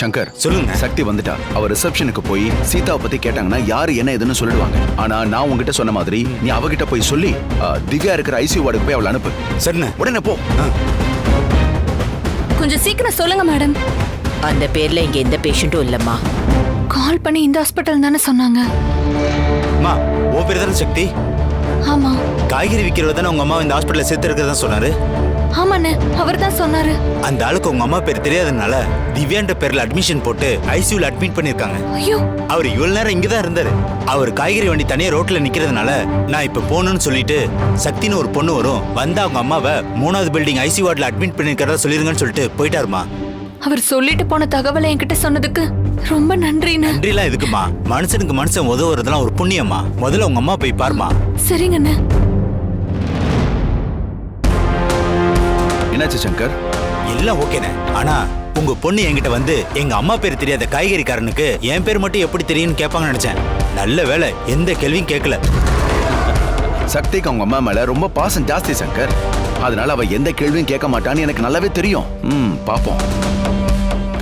சங்கர் சொல்லுங்க. சக்தி வந்துட்டா. அவ ரிசப்ஷனுக்கு போய் சீதாவை பத்தி கேட்டாங்கன்னா யாரு என்ன ஏதுன்னு சொல்லிடுவாங்க. ஆனா நான் உங்ககிட்ட சொன்ன மாதிரி நீ அவகிட்ட போய் சொல்லி திவ்யா இருக்கிற ஐசியூ வார்டுக்கு போய் அவளை அனுப்பு. சரிண்ணே. உடனே போ. கொஞ்சம் சீக்கிரம் சொல்லுங்க மேடம். அந்த பேர்ல இங்க எந்த பேஷண்ட்டும் இல்லம்மா. கால் பண்ணி இந்த ஹாஸ்பிட்டல் தானே சொன்னாங்க. அம்மா உன் பேர் தானே சக்தி? ஆமா. காய்கறி விற்கிறவர் தானே உங்க அம்மா இந்த ஹாஸ்பிட்டலில் சேர்த்து இருக்கிறதா சொன்னாரு? ஆமாண்ணே அவர் தான் சொன்னாரு. அந்த ஆளுக்கு உங்க அம்மா பேர் தெரியாதனால திவ்யான்ற பேர்ல அட்மிஷன் போட்டு ஐசியூல அட்மிட் பண்ணிருக்காங்க. ஐயோ. அவர் இவ்வளவு நேரம் இங்க தான் இருந்தாரு. அவர் காய்கறி வண்டி தனியா ரோட்ல நிக்கிறதுனால நான் இப்ப போகணும்னு சொல்லிட்டு சக்தின்னு ஒரு பொண்ணு வரும். வந்து அவங்க அம்மாவை மூணாவது பில்டிங் ஐசி வார்டில் அட்மிட் பண்ணிருக்கிறதா சொல்லிருங்கன்னு சொல்லிட்டு போயிட்டாருமா. அவர் சொல்லிட்டு போன தகவலை என்கிட்ட சொன்னதுக்கு ரொம்ப நன்றிண்ணே. நன்றிலாம் எதுக்குமா? மனுஷனுக்கு மனுஷன் உதவுறதுலாம் ஒரு புண்ணியம்மா. முதல்ல உங்க அம்மா போய் பாருமா. சரிங்கண்ணே. என்னாச்சு சங்கர்? எல்லாம் ஓகேண்ணே ஆனா உங்க பொண்ணு என்கிட்ட வந்து எங்க அம்மா பேர் தெரியாத காய்கறிக்காரனுக்கு என் பேர் மட்டும் எப்படி தெரியும்னு கேட்பாங்கன்னு நினைச்சேன். நல்ல வேலை எந்த கேள்வியும் கேட்கல. சக்திக்கு அவங்க அம்மா மேல ரொம்ப பாசம் ஜாஸ்தி சங்கர். அதனால அவ எந்த கேள்வியும் கேட்க மாட்டான்னு எனக்கு நல்லாவே தெரியும். ம் பாப்போம்.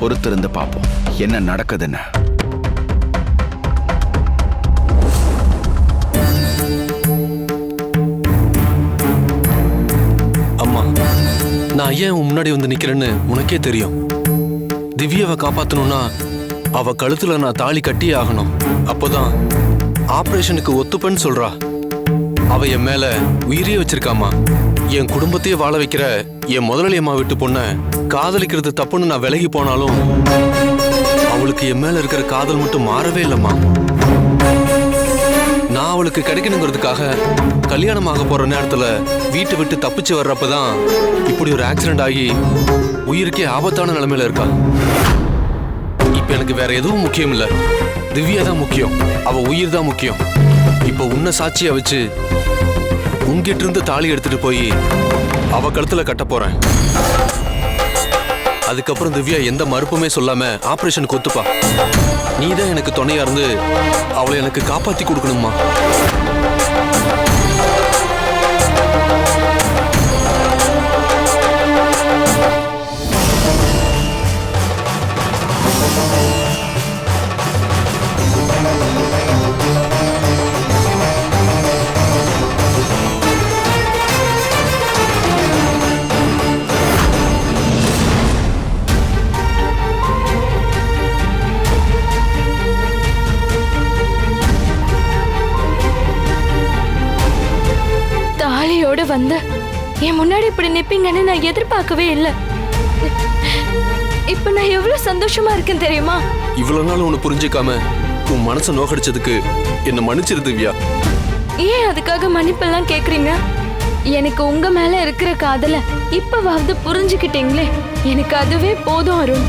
பொறுத்திருந்து பாப்போம். என்ன நடக்குதுன்னு. நான் ஏன் உன் முன்னாடி வந்து நிக்கிறேன்னு உனக்கே தெரியும். திவ்யாவை காப்பாத்தணும்னா அவ கழுத்துல நான் தாலி கட்டியே ஆகணும். அப்போதான் ஆபரேஷனுக்கு ஒத்துப்பேன்னு சொல்றா. அவ என் மேல உயிரியே வச்சிருக்காமா என் குடும்பத்தையே வாழ வைக்கிற என் முதலாளி அம்மா விட்டு பொண்ண காதலிக்கிறது தப்புன்னு நான் விலகி போனாலும் அவளுக்கு என் மேல இருக்கிற காதல் மட்டும் மாறவே இல்லம்மா. நான் அவளுக்கு கிடைக்கணுங்கிறதுக்காக கல்யாணம் ஆக போற நேரத்துல வீட்டை விட்டு தப்பிச்சு வர்றப்பதான் இப்படி ஒரு ஆக்சிடென்ட் ஆகி உயிருக்கே ஆபத்தான நிலைமையில இருக்கா? இப்ப எனக்கு வேற எதுவும் முக்கியம் இல்ல. திவ்யா தான் முக்கியம். அவ உயிர் தான் முக்கியம். இப்ப உன்னை சாட்சியா வச்சு உங்ககிட்ட இருந்து தாலி எடுத்துட்டு போய் அவ கழுத்துல கட்ட போறேன். அதுக்கப்புறம் திவ்யா எந்த மறுப்புமே சொல்லாம ஆபரேஷனுக்கு ஒத்துப்பா. நீ தான் எனக்கு துணையா இருந்து அவளை எனக்கு காப்பாத்தி கொடுக்கணுமா தாலியோட வந்த. என் முன்னாடி இப்படி நிப்பீங்கன்னு நான் எதிர்பார்க்கவே இல்லை. இப்ப நான் எவ்வளவு சந்தோஷமா இருக்கேன் தெரியுமா? இவ்வளவு நாள் உன்னை புரிஞ்சுக்காம உன் மனசை நோக்கடிச்சதுக்கு என்ன மன்னிச்சிரு திவ்யா. ஏன் அதுக்காக மன்னிப்பெல்லாம் கேக்குறீங்க? எனக்கு உங்க மேல இருக்கிற காதல இப்பவாவது புரிஞ்சுக்கிட்டீங்களே. எனக்கு அதுவே போதும் அருண்.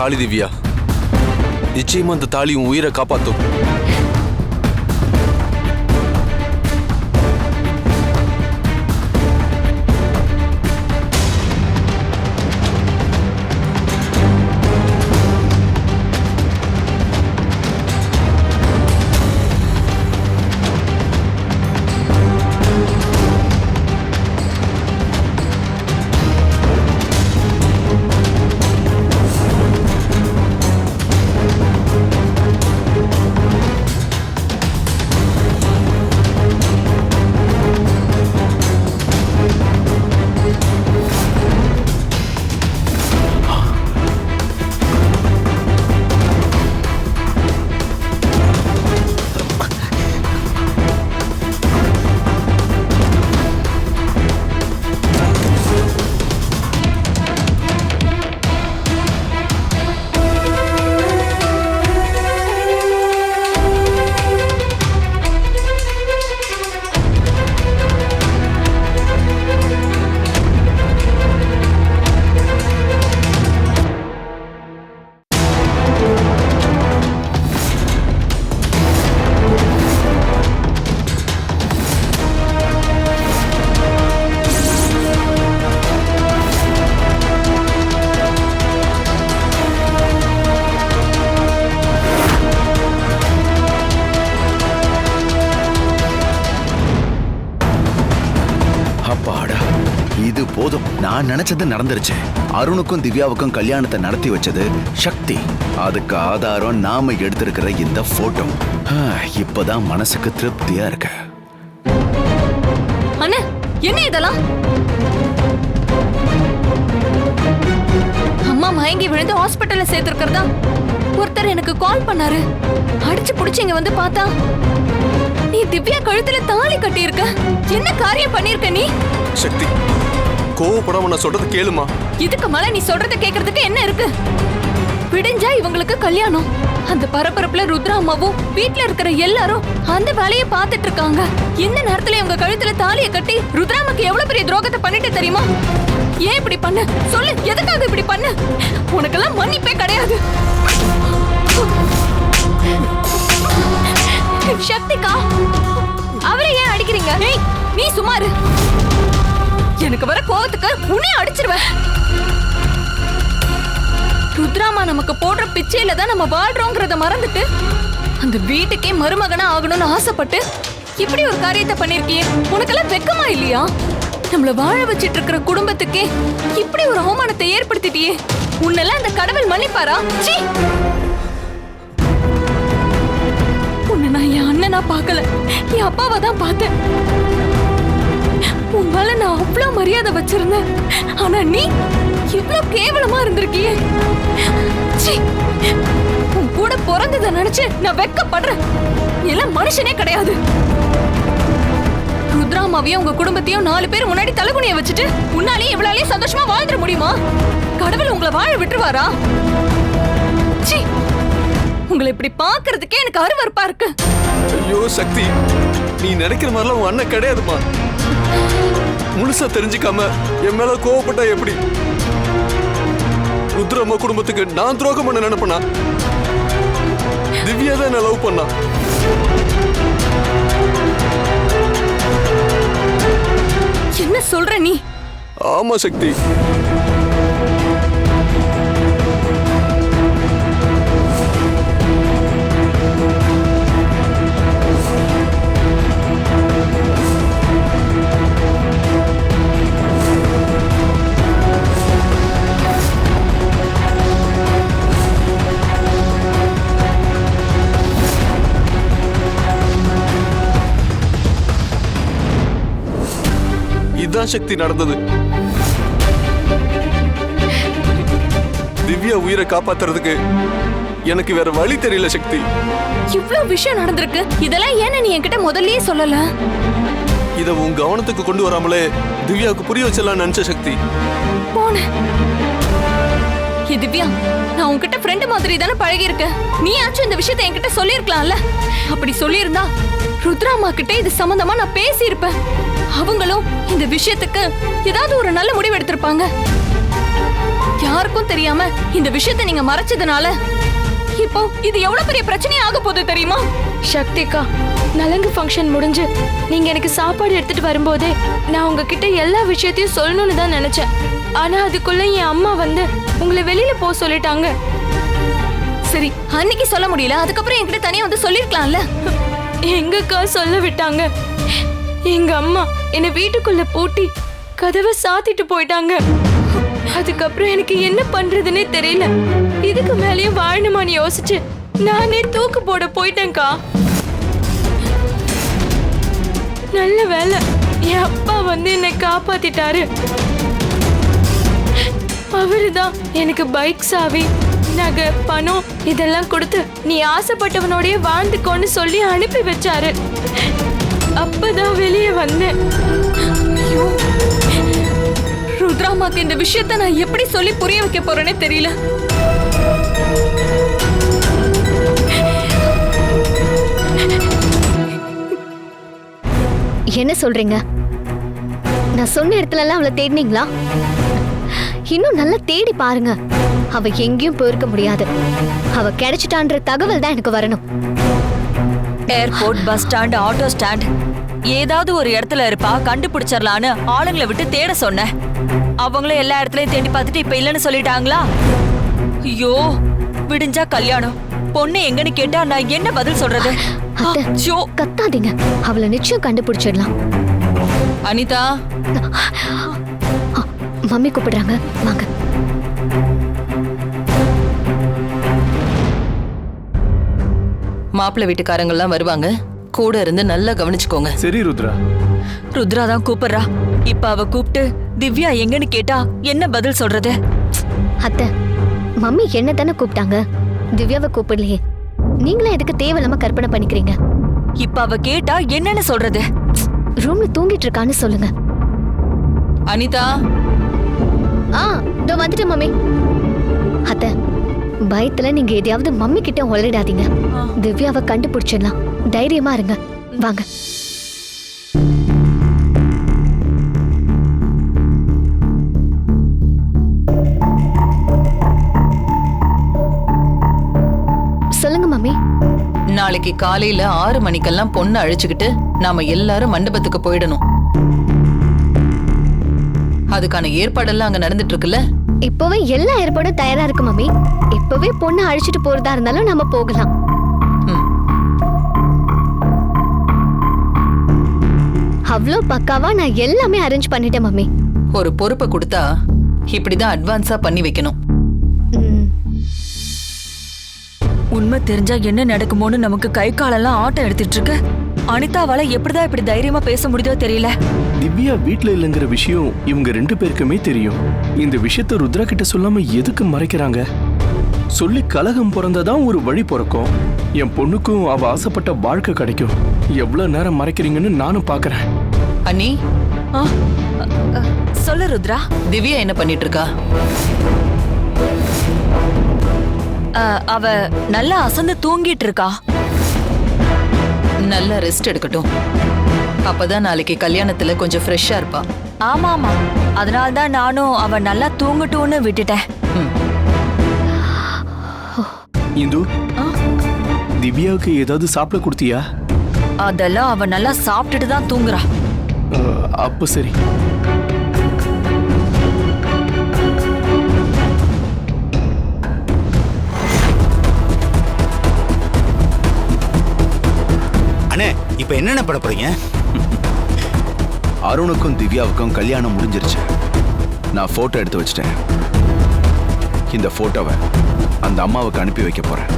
தாலி திவ்யா. நிச்சயமா அந்த தாலி உன் உயிரை காப்பாத்தும். அப்பாடா. இது போதும். நான் நினைச்சது நடந்துருச்சு. அருணுக்கும் திவ்யாவுக்கும் கல்யாணத்தை நடத்தி வச்சது சக்தி. அதுக்கு ஆதாரம் நாம எடுத்திருக்கிற இந்த போட்டோ இப்பதான் மனசுக்கு திருப்தியா இருக்கு. அண்ணா என்ன இதெல்லாம்? அம்மா மயங்கி விழுந்து ஹாஸ்பிட்டல்ல சேர்த்திருக்கிறதா? ஒருத்தர் எனக்கு கால் பண்ணாரு. அடிச்சு புடிச்சு இங்க வந்து பார்த்தா? நீ திவ்யா கழுத்துல தாலி கட்டி இருக்க என்ன காரியம் பண்ணிருக்க நீ? சக்தி கோவப்படாம நான் சொல்றது கேளுமா? இதுக்கு மேல நீ சொல்றத கேக்குறதுக்கு என்ன இருக்கு? விடிஞ்சா இவங்களுக்கு கல்யாணம். அந்த பரபரப்புல ருத்ரா அம்மாவும் வீட்ல இருக்கிற எல்லாரும் அந்த வேலையை பார்த்துட்டு இருக்காங்க. இந்த நேரத்துல இவங்க கழுத்துல தாலிய கட்டி ருத்ராமாக்கு எவ்வளவு பெரிய துரோகத்தை பண்ணிட்டு தெரியுமா? ஏன் இப்படி பண்ண? சொல்லு எதுக்காக இப்படி பண்ண? உனக்கெல்லாம் மன்னிப்பே கிடையாது. சக்திகா அவரை ஏன் அடிக்கிறீங்க? ஏய், நீ சுமாரு எனக்கு வர கோவத்துக்கு உன்னை அடிச்சிருவேன். ருத்ராமா நமக்கு போடுற பிச்சையில தான் நம்ம வாழ்றோங்கிறத மறந்துட்டு அந்த வீட்டுக்கே மருமகனா ஆகணும்னு ஆசைப்பட்டு இப்படி ஒரு காரியத்தை பண்ணிருக்கியே. உனக்கெல்லாம் வெக்கமா இல்லையா? நம்மள வாழ வச்சிட்டு இருக்கிற குடும்பத்துக்கே இப்படி ஒரு அவமானத்தை ஏற்படுத்திட்டியே. உன்னெல்லாம் அந்த கடவுள் மன்னிப்பாரா? சீ நான் பார்க்கல. என் அப்பாவை தான் பார்த்தேன். உன் மேல நான் அவ்வளோ மரியாதை வச்சிருந்தேன். ஆனா நீ எவ்வளோ கேவலமா இருந்திருக்கியே. உன் கூட பிறந்ததை நினைச்சு நான் வெக்கப்படுறேன். எல்லாம் மனுஷனே கிடையாது. ருத்ராமாவையும் உங்க குடும்பத்தையும் நாலு பேர் முன்னாடி தலைகுனிய வச்சுட்டு உன்னாலேயே இவ்வளாலேயே சந்தோஷமா வாழ்ந்துட முடியுமா? கடவுள் உங்களை வாழ விட்டுருவாரா? சீ! உங்களை இப்படி பாக்குறதுக்கே எனக்கு அருவருப்பா இருக்கு. ஐயோ சக்தி. நீ நினைக்கிற மாதிரிலாம் உன் அண்ணன் கிடையாதுமா? முழுசா தெரிஞ்சுக்காம என் மேல கோவப்பட்டா எப்படி? ருத்ரம்மா குடும்பத்துக்கு நான் துரோகம் பண்ண நினைப்பனா? திவ்யா தான் என்ன லவ் பண்ணா. என்ன சொல்ற நீ? ஆமா சக்தி. இதான் சக்தி நடந்தது. திவ்யா உயிரை காப்பாத்துறதுக்கு எனக்கு வேற வழி தெரியல சக்தி. இவ்ளோ விஷயம் நடந்திருக்கு. இதெல்லாம் ஏன்னு நீ என்கிட்ட முதல்லயே சொல்லல? இத உன் கவனத்துக்கு கொண்டு வராமலே திவ்யாவுக்கு புரிய வச்சிடலாம் நினைச்ச சக்தி. போன. ஏ திவ்யா நான் உன்கிட்ட ஃப்ரெண்டு மாதிரி தானே பழகியிருக்கேன். நீயாச்சும் நீ ஆச்சும் இந்த விஷயத்தை என்கிட்ட சொல்லியிருக்கலாம்ல? அப்படி சொல்லியிருந்தா ருத்ராமா கிட்ட இது சம்பந்தமா நான் பேசியிருப்பேன். அவங்களும் இந்த விஷயத்துக்கு ஏதாவது ஒரு நல்ல முடிவு எடுத்திருப்பாங்க. யாருக்கும் தெரியாம இந்த விஷயத்தை நீங்க மறைச்சதுனால இப்போ இது எவ்வளவு பெரிய பிரச்சனையா ஆக போகுது தெரியுமா? சக்திக்கா நலங்கு ஃபங்க்ஷன் முடிஞ்சு. நீங்க எனக்கு சாப்பாடு எடுத்துட்டு வரும்போதே நான் உங்ககிட்ட எல்லா விஷயத்தையும் சொல்லணும்னு தான் நினைச்சேன். ஆனா அதுக்குள்ள என் அம்மா வந்து உங்களை வெளியில போக சொல்லிட்டாங்க. சரி அன்னைக்கு சொல்ல முடியல. அதுக்கப்புறம் என்கிட்ட தனியா வந்து சொல்லிருக்கலாம்ல? எங்கக்கா சொல்ல விட்டாங்க. எங்க அம்மா என்னை வீட்டுக்குள்ள பூட்டி கதவை சாத்திட்டு போயிட்டாங்க. அதுக்கப்புறம் எனக்கு என்ன பண்றதுன்னே தெரியல. இதுக்கு மேலேயும் வாழணுமான்னு யோசிச்சு? நானே தூக்கு போட போயிட்டேன்க்கா. நல்ல வேலை என் அப்பா வந்து என்னை காப்பாத்திட்டாரு. அவருதான் எனக்கு பைக் சாவி நகை பணம் இதெல்லாம் கொடுத்து நீ ஆசைப்பட்டவனோடய வாழ்ந்துக்கோன்னு சொல்லி அனுப்பி வச்சாரு. அப்பதான் வெளியே வந்தேன். ருத்ராமாக்கு இந்த விஷயத்த நான் எப்படி சொல்லி புரிய வைக்க போறேனே தெரியல. என்ன சொல்றீங்க? நான் சொன்ன இடத்துல எல்லாம் அவளை தேடினீங்களா? இன்னும் நல்லா தேடி பாருங்க. அவ எங்கேயும் போயிருக்க முடியாது. அவ கிடைச்சிட்டான்ற தகவல் தான் எனக்கு வரணும். Airport bus stand auto stand ஏதாவது ஒரு இடத்துல இருப்பா கண்டுபிடிச்சிடலான்னு ஆளுங்களை விட்டு தேட சொன்னேன் அவங்களும் எல்லா இடத்துலயும் தேடி பார்த்துட்டு இப்ப இல்லைன்னு சொல்லிட்டாங்களா? ஐயோ விடிஞ்சா கல்யாணம். பொண்ணு எங்கன்னு கேட்டா நான் என்ன பதில் சொல்றது? கத்தாதீங்க. அவளை நிச்சயம் கண்டுபிடிச்சிடலாம். அனிதா. மம்மி கூப்பிடுறாங்க. வாங்க. மாப்பிள்ளை வீட்டுக்காரங்கெல்லாம் வருவாங்க. கூட இருந்து நல்லா கவனிச்சுக்கோங்க. சரி ருத்ரா. ருத்ரா தான் கூப்பிடுறா. இப்ப அவ கூப்பிட்டு திவ்யா எங்கன்னு கேட்டா என்ன பதில் சொல்றது? அத்தை மம்மி என்ன தானே கூப்பிட்டாங்க. திவ்யாவை கூப்பிடலையே. நீங்களும் எதுக்கு தேவையில்லாம கற்பனை பண்ணிக்கிறீங்க? இப்ப அவ கேட்டா என்னன்னு சொல்றது? ரூம்ல தூங்கிட்டு இருக்கான்னு சொல்லுங்க. அனிதா? ஆ இதோ வந்துட்டேன் மம்மி. அத்தை பயத்துல நீங்க எதையாவது மம்மி கிட்ட உளறிடாதீங்க. திவ்யாவை கண்டுபிடிச்சிடலாம். தைரியமா இருங்க. வாங்க. சொல்லுங்க மம்மி. நாளைக்கு காலையில ஆறு மணிக்கெல்லாம் பொண்ணை அழைச்சுக்கிட்டு நாம எல்லாரும் மண்டபத்துக்கு போயிடணும். அதுக்கான ஏற்பாடெல்லாம் அங்க நடந்துட்டு இருக்குல்ல இப்பவே எல்லா ஏற்பாடும் தயாரா இருக்கு மம்மி. இப்பவே பொண்ணு அழைச்சிட்டு போறதா இருந்தாலும் நம்ம போகலாம். அவ்வளோ பக்காவா நான் எல்லாமே அரேஞ்ச் பண்ணிட்டேன் மம்மி. ஒரு பொறுப்பை கொடுத்தா இப்படிதான் அட்வான்ஸா பண்ணி வைக்கணும். ம், உண்மை தெரிஞ்சா என்ன நடக்குமோன்னு நமக்கு கை காலெல்லாம் ஆட்டம் எடுத்துட்டு இருக்கு அனிதாவால எப்படிதான் இப்படி தைரியமா பேச முடியுதோ தெரியல. திவ்யா வீட்ல இல்லைங்கிற விஷயம் இவங்க ரெண்டு பேருக்குமே தெரியும். இந்த விஷயத்த ருத்ரா கிட்ட சொல்லாம எதுக்கு மறைக்கிறாங்க? சொல்லி கலகம் பிறந்ததான் ஒரு வழி பிறக்கும். என் பொண்ணுக்கும் அவ ஆசைப்பட்ட வாழ்க்கை கிடைக்கும். எவ்வளவு நேரம் மறைக்கிறீங்கன்னு நானும் பாக்குறேன். அண்ணி. சொல்லு ருத்ரா. திவ்யா என்ன பண்ணிட்டு இருக்கா அவ நல்லா அசந்து தூங்கிட்டு இருக்கா நல்லா ரெஸ்ட் எடுக்கட்டும். அப்பதான் நாளைக்கு கல்யாணத்துல கொஞ்சம் ஃப்ரெஷ்ஷா இருப்பா. ஆமா ஆமா அதனால தான் நானும் அவ நல்லா தூங்கட்டும்னு விட்டுட்டேன். ம். இந்து திவ்யாவுக்கு ஏதாவது சாப்பிட கொடுத்தியா? அதெல்லாம் அவ நல்லா சாப்பிட்டுட்டு தான் தூங்குறா. அப்ப சரி. அண்ணே இப்போ என்னென்ன பண்ண போறீங்க? அருணுக்கும் திவ்யாவுக்கும் கல்யாணம் முடிஞ்சிருச்சு. நான் போட்டோ எடுத்து வச்சிட்டேன். இந்த போட்டோவை அந்த அம்மாவுக்கு அனுப்பி வைக்க போறேன்.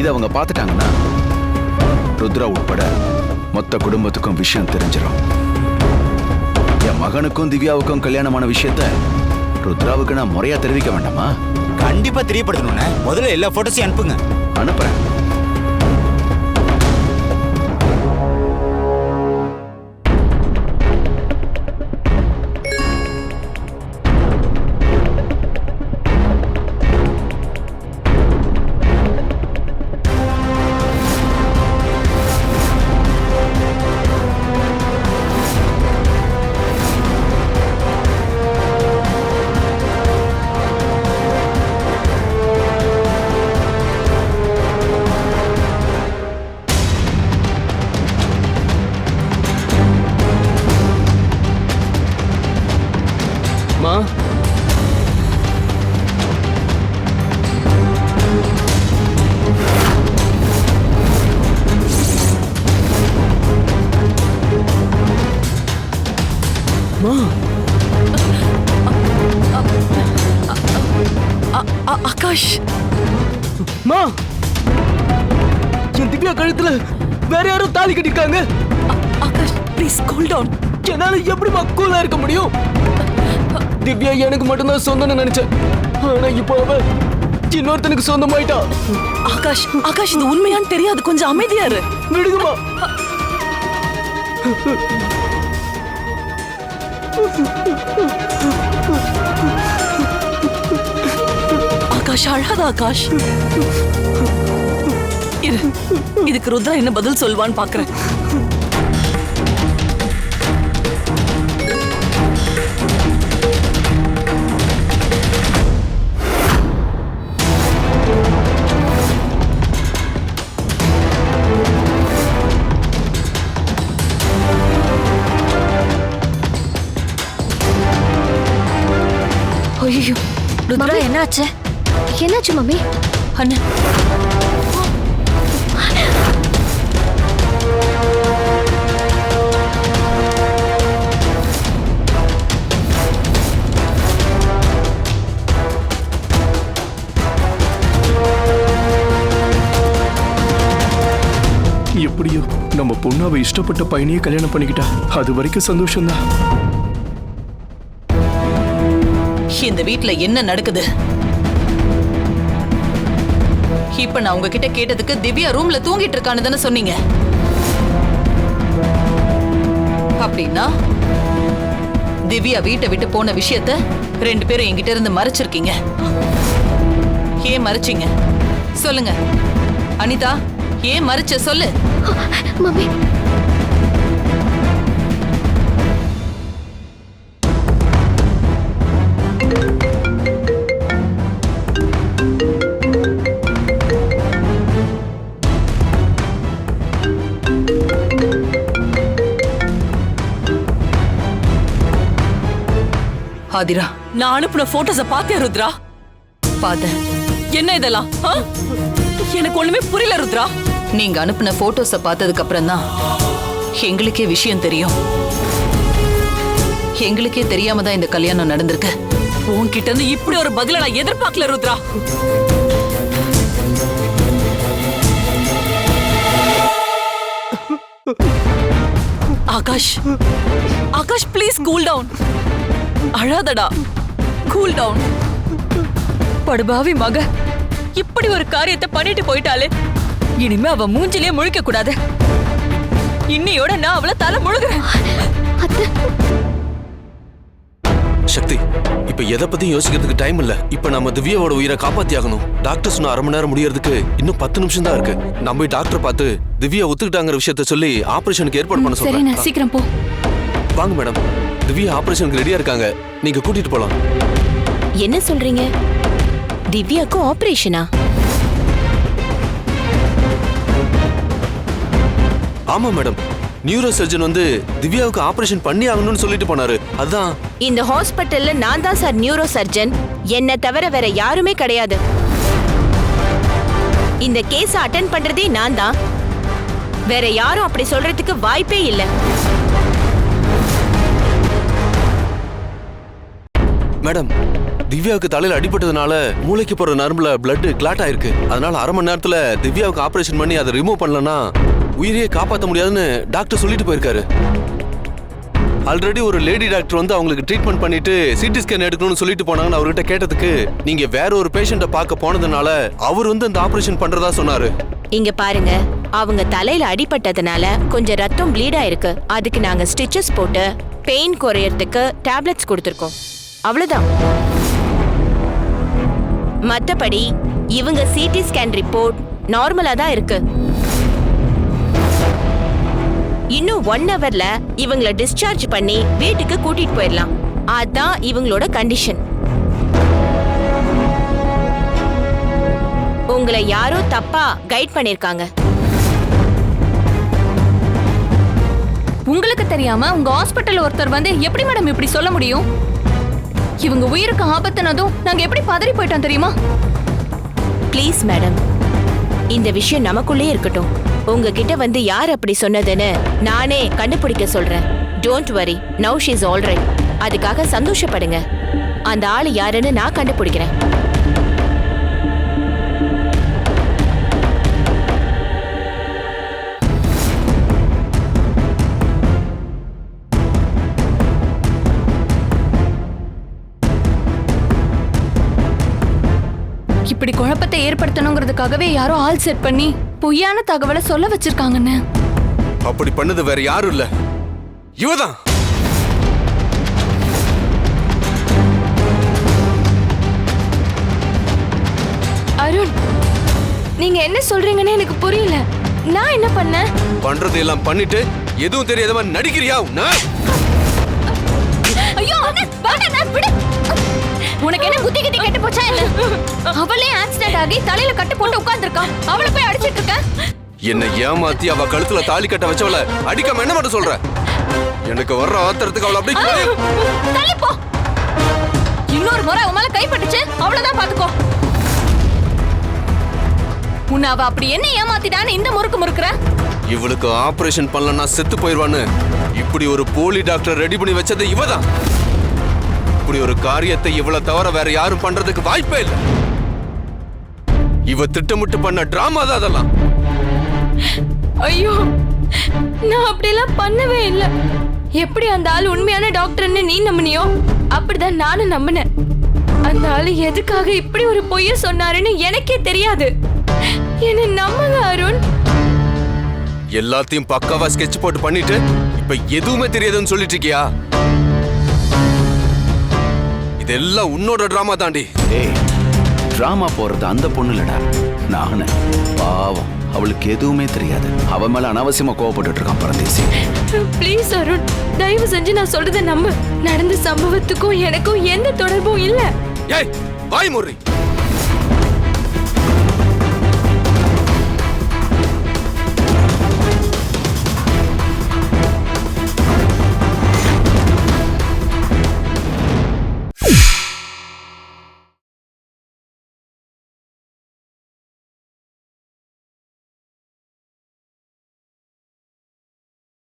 இதை அவங்க பார்த்துட்டாங்கன்னா ருத்ரா உட்பட மொத்த குடும்பத்துக்கும் விஷயம் தெரிஞ்சிடும் என் மகனுக்கும் திவ்யாவுக்கும் கல்யாணமான விஷயத்த ருத்ராவுக்கு நான் முறையா தெரிவிக்க வேண்டாமா? கண்டிப்பா தெரியப்படுத்தணும்ண்ணே முதல்ல எல்லா போட்டோஸையும் அனுப்புங்க. அனுப்புறேன். டவுன் என்னால எப்படிமா கூலா இருக்க முடியும்? திவ்யா எனக்கு மட்டும்தான் சொந்தம்னு நினைச்சேன். ஆனா இப்போ அவ இன்னொருத்தனுக்கு சொந்தமாயிட்டா. ஆகாஷ் ஆகாஷ் இது உண்மையான்னு தெரியாது. கொஞ்சம் அமைதியா இரு. விடுங்கம்மா. ஆகாஷ் அழாத ஆகாஷ். இரு இதுக்கு ருத்ரா என்ன பதில் சொல்வான்னு பாக்குறேன். என்னாச்சு? என்னாச்சு மம்மி? அண்ணா. எப்படியோ நம்ம பொண்ணாவை இஷ்டப்பட்ட பையனையே கல்யாணம் பண்ணிக்கிட்டா. அது வரைக்கும் சந்தோஷம்தான். இந்த வீட்ல என்ன நடக்குது? இப்ப நான் உங்ககிட்ட கேட்டதுக்கு திவ்யா ரூம்ல தூங்கிட்டு இருக்கான்னு தானே சொன்னீங்க. அப்படின்னா திவ்யா வீட்டை விட்டு போன விஷயத்த ரெண்டு பேரும் என்கிட்ட இருந்து மறைச்சிருக்கீங்க. ஏன் மறைச்சீங்க? சொல்லுங்க. அனிதா ஏன் மறைச்ச சொல்லு. மம்மி ஆதிரா நான் அனுப்புன போட்டோஸ பாத்தியா ருத்ரா? பார்த்தேன் என்ன இதெல்லாம்? ஆ? எனக்கு ஒண்ணுமே புரியல ருத்ரா. நீங்க அனுப்புன போட்டோஸ பார்த்ததுக்கு அப்புறம் தான் எங்களுக்கே விஷயம் தெரியும். எங்களுக்கே தெரியாம தான் இந்த கல்யாணம் நடந்திருக்கு. உன்கிட்ட இருந்து இப்படி ஒரு பதில நான் எதிர்பார்க்கல Rudra. Akash. Akash please cool down அழாதடா. Cool down படுபாவி மக. இப்படி ஒரு காரியத்தை பண்ணிட்டு போயிட்டாலே இனிமே அவ மூஞ்சிலே முழிக்க கூடாது. இன்னையோட நான் அவளை தலை முழுகிறேன். சக்தி இப்ப எதை பத்தியும் யோசிக்கிறதுக்கு டைம் இல்ல. இப்ப நம்ம திவ்யாவோட உயிரை காப்பாத்தி ஆகணும் டாக்டர் சொன்ன அரை மணி நேரம் முடியறதுக்கு இன்னும் பத்து நிமிஷம் தான் இருக்கு. நம்ம போய் டாக்டர் பார்த்து திவ்யா ஒத்துக்கிட்டாங்கிற விஷயத்த சொல்லி ஆபரேஷனுக்கு ஏற்பாடு பண்ண சொல்றேன். சீக்கிரம் போ. வாங்க மேடம். திவ்யா ஆபரேஷனுக்கு ரெடியா இருக்காங்க. நீங்க கூட்டிட்டு போலாம். என்ன சொல்றீங்க? திவ்யாக்கு ஆபரேஷனா? ஆமா மேடம். நியூரோ சர்ஜன் வந்து திவ்யாவுக்கு ஆபரேஷன் பண்ணி ஆகணும்னு சொல்லிட்டு போனாரு. அதான் இந்த ஹாஸ்பிட்டல்ல நான் தான் சார் நியூரோ சர்ஜன். என்ன தவிர வேற யாருமே கிடையாது. இந்த கேஸ் அட்டென்ட் பண்றதே நான் தான். வேற யாரும் அப்படி சொல்றதுக்கு வாய்ப்பே இல்லை. மேடம் திவ்யாவுக்கு தலையில் அடிபட்டதுனால மூளைக்கு போற நரம்புல பிளட் கிளாட் ஆயிருக்கு. அதனால அரை மணி நேரத்துல திவ்யாவுக்கு ஆபரேஷன் பண்ணி அதை ரிமூவ் பண்ணலன்னா உயிரையே காப்பாற்ற முடியாதுன்னு டாக்டர் சொல்லிட்டு போயிருக்காரு. ஆல்ரெடி ஒரு லேடி டாக்டர் வந்து அவங்களுக்கு ட்ரீட்மெண்ட் பண்ணிட்டு சிடி ஸ்கேன் எடுக்கணும்னு சொல்லிட்டு போனாங்கன்னு அவர்கிட்ட கேட்டதுக்கு நீங்க வேற ஒரு பேஷண்ட்டை பார்க்க போனதுனால அவர் வந்து அந்த ஆபரேஷன் பண்றதா சொன்னாரு. இங்க பாருங்க அவங்க தலையில அடிபட்டதுனால கொஞ்சம் ரத்தம் ப்ளீட் ஆயிருக்கு. அதுக்கு நாங்க ஸ்டிச்சஸ் போட்டு பெயின் குறையறதுக்கு டேப்லெட்ஸ் கொடுத்துருக்கோம். அவ்வளவுதான். மத்தபடி இவங்க சிடி ஸ்கேன் ரிப்போர்ட் நார்மலா தான் இருக்கு. இன்னும் ஒன் ஹவர்ல இவங்கள டிஸ்சார்ஜ் பண்ணி வீட்டுக்கு கூட்டிட்டு போயிடலாம். அதான் இவங்களோட கண்டிஷன் உங்களை யாரோ தப்பா கைட் பண்ணிருக்காங்க. உங்களுக்கு தெரியாம உங்க ஹாஸ்பிட்டல் ஒருத்தர் வந்து எப்படி மேடம் இப்படி சொல்ல முடியும்? இவங்க உயிருக்கு ஆபத்துனதும் நாங்க எப்படி பதறி போயிட்டோம் தெரியுமா? ப்ளீஸ் மேடம் இந்த விஷயம் நமக்குள்ளே இருக்கட்டும். உங்ககிட்ட வந்து யார் அப்படி சொன்னதுன்னு நானே கண்டுபிடிக்க சொல்றேன். Don't worry now she's alright அதுக்காக சந்தோஷப்படுங்க. அந்த ஆள் யாருன்னு நான் கண்டுபிடிக்கிறேன். இப்படி குழப்பத்தை ஏற்படுத்தணுங்கிறதுக்காகவே யாரோ ஆள் செட் பண்ணி பொய்யான தகவலை சொல்ல வச்சிருக்காங்கன்னு. அப்படி பண்ணது வேற யாரும் இல்ல. இவதான். அருண் நீங்க என்ன சொல்றீங்கன்னு எனக்கு புரியல. நான் என்ன பண்ணேன்? பண்றது எல்லாம் பண்ணிட்டு எதுவும் தெரியாத மாதிரி நடிக்கிறியா உன்னை? உனக்கு என்ன புத்தி கிட்டி கெட்டு போச்சா என்ன? அவளே ஆக்சிடென்ட் ஆகி தலையில கட்டு போட்டு உட்கார்ந்திருக்கா அவளை போய் அடிச்சிட்டு இருக்க? என்னை ஏமாத்தி அவ கழுத்துல தாலி கட்ட வச்சவள அடிக்காம என்ன பண்ண சொல்ற? எனக்கு வர்ற ஆத்திரத்துக்கு அவளை அப்படியே தள்ளி போ. இன்னொரு முறை அவன் மேல கைப்பட்டுச்சு அவ்வளவுதான் பாத்துக்கோ. உன்னை அவ அப்படி என்ன ஏமாத்திட்டான்னு இந்த முறுக்கு முறுக்குற? இவளுக்கு ஆபரேஷன் பண்ணலன்னா செத்து போயிருவான்னு. இப்படி ஒரு போலி டாக்டர் ரெடி பண்ணி வச்சது இவதான். இப்படி ஒரு காரியத்தை இவள தவிர வேற யாரும் பண்றதுக்கு வாய்ப்பே இல்லை. இவ திட்டமிட்டு பண்ண டிராமா தான் அதெல்லாம். ஐயோ நான் அப்படியெல்லாம் பண்ணவே இல்லை. எப்படி அந்த ஆள் உண்மையான டாக்டர்னு நீ நம்பினியோ? அப்படிதான் நானும் நம்பினேன். அந்த ஆளு எதுக்காக இப்படி ஒரு பொய்ய சொன்னாருன்னு எனக்கே தெரியாது. என்ன நம்புங்க அருண். எல்லாத்தையும் பக்காவா ஸ்கெட்ச் போட்டு பண்ணிட்டு இப்ப எதுவுமே தெரியாதுன்னு சொல்லிட்டு இருக்கியா? இதெல்லாம் உன்னோட டிராமா தாண்டி. ஏய் டிராமா போறது அந்த பொண்ணு இல்லடா நானு பாவம் அவளுக்கு எதுவுமே தெரியாது. அவ மேல அனாவசியமா கோவப்பட்டுட்டு இருக்கான் பரதேசி. ப்ளீஸ் அருண் தயவு செஞ்சு நான் சொல்றத நம்பு. நடந்த சம்பவத்துக்கும் எனக்கும் எந்த தொடர்பும் இல்லை. ஏய் வாய் முறி